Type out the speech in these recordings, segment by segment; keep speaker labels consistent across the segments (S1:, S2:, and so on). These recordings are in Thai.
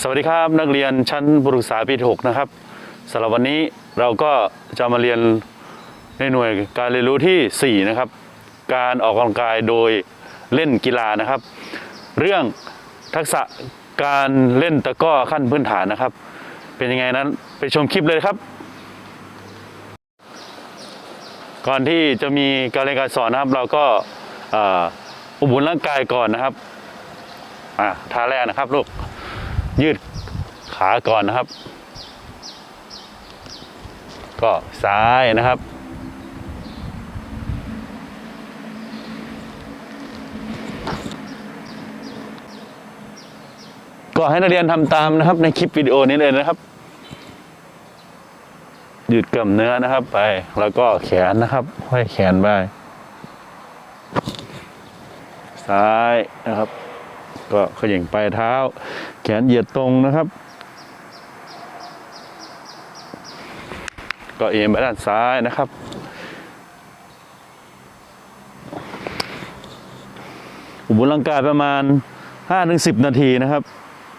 S1: สวัสดีครับนักเรียนชั้นบุรุษษาปีที่หกนะครับสำหรับวันนี้เราก็จะมาเรียนในหน่วยการเรียนรู้ที่4นะครับการออกกำลังกายโดยเล่นกีฬานะครับ เรื่องทักษะการเล่นตะก้อขั้นพื้นฐานนะครับ เป็นยังไงนั้นไปชมคลิปเลยครับ ก่อนที่จะมีการเรียนการสอนนะครับ เราก็อ่ออุบุนร่างกายก่อนนะครับอ่าท่าแรกนะครับลูก ยืดขาก่อนนะครับ ก็ซ้ายนะครับ ก็ให้นักเรียนทำตามนะครับในคลิปวิดีโอนี้เลยนะครับหยืดกล้ามเนื้อนะครับไป แล้วก็แขนนะครับห้อยแขนไปซ้ายนะครับ ก็เขย่งปลายเท้า แขนเหยียดตรงนะครับ ก็เอ็นไปด้านซ้ายนะครับอุบลร่างกายประมาณ 5-10 นาทีนะครับ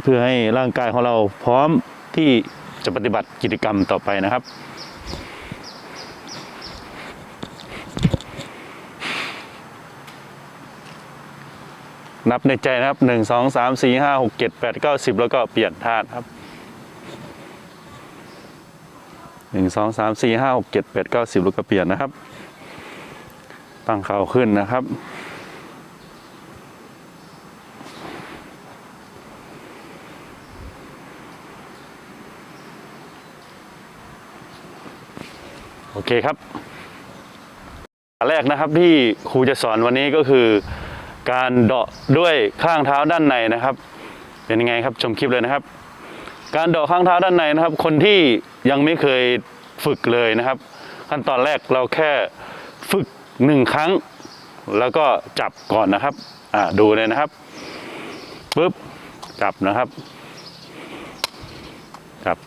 S1: เพื่อให้ร่างกายของเราพร้อมที่จะปฏิบัติกิจกรรมต่อไปนะครับ นับในใจนะครับหนึ่งสองสามสี่ห้าหกเจ็ดแปดเก้าสิบแล้วก็เปลี่ยนท่าครับหนึ่งสองสามสี่ห้าหกเจ็ดแปดเก้าสิบแล้วก็เปลี่ยนนะครับ ตั้งเข่าขึ้นนะครับโอเคครับอันแรกนะครับที่ครูจะสอนวันนี้ก็คือ การเดาะด้วยข้างเท้าด้านในนะครับ เป็นยังไงครับชมคลิปเลยนะครับ การเดาะข้างเท้าด้านในนะครับ คนที่ยังไม่เคยฝึกเลยนะครับ ขั้นตอนแรกเราแค่ฝึกหนึ่งครั้ง แล้วก็จับก่อนนะครับอ่าดูเลยนะครับปุ๊บจับนะครับจับ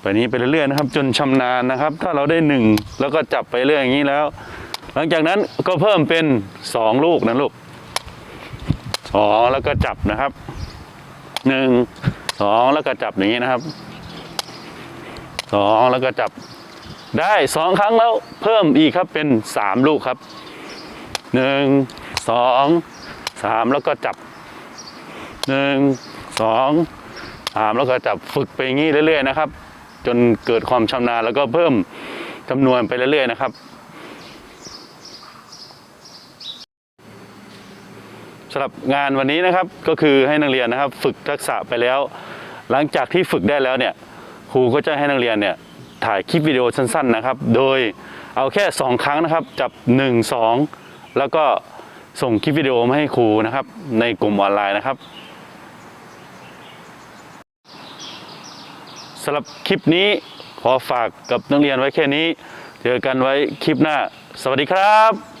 S1: ไปนี้ไปเรื่อยๆนะครับ จนชำนาญนะครับ ถ้าเราได้หนึ่งแล้วก็จับไปเรื่อยอย่างนี้แล้ว ลังจากนั้นก็เพิ่มเป็นสองลูกนะลูกสองแล้วก็จับนะครับหนึ่งสองแล้วก็จับอย่างนี้นะครับสองแล้วก็จับได้สองครั้งแล้วเพิ่มอีกครับเป็นสามลูกครับหนึ่งสองสามแล้วก็จับหนึ่งสองสามแล้วก็จับฝึกไปอย่างนี้เรื่อย ๆ นะครับ จนเกิดความชำนาญแล้วก็เพิ่มจำนวนไปเรื่อย ๆ นะครับำหรับงานวันนี้นะครับก็คือให้นักเรียนนะครับ ฝึกทักษะไปแล้ว หลังจากที่ฝึกได้แล้วเนี่ยครูก็จะให้นักเรียนเนี่ยถ่ายคลิปวิดีโอสั้นๆนะครับ โดยเอาแค่ 2 ครั้งนะครับ จับ 1 2 แล้วก็ส่งคลิปวิดีโอมาให้ครูนะครับ ในกลุ่มออนไลน์นะครับสำหรับคลิปนี้ขอฝากกับนักเรียนไว้แค่นี้ เจอกันไว้คลิปหน้า สวัสดีครับ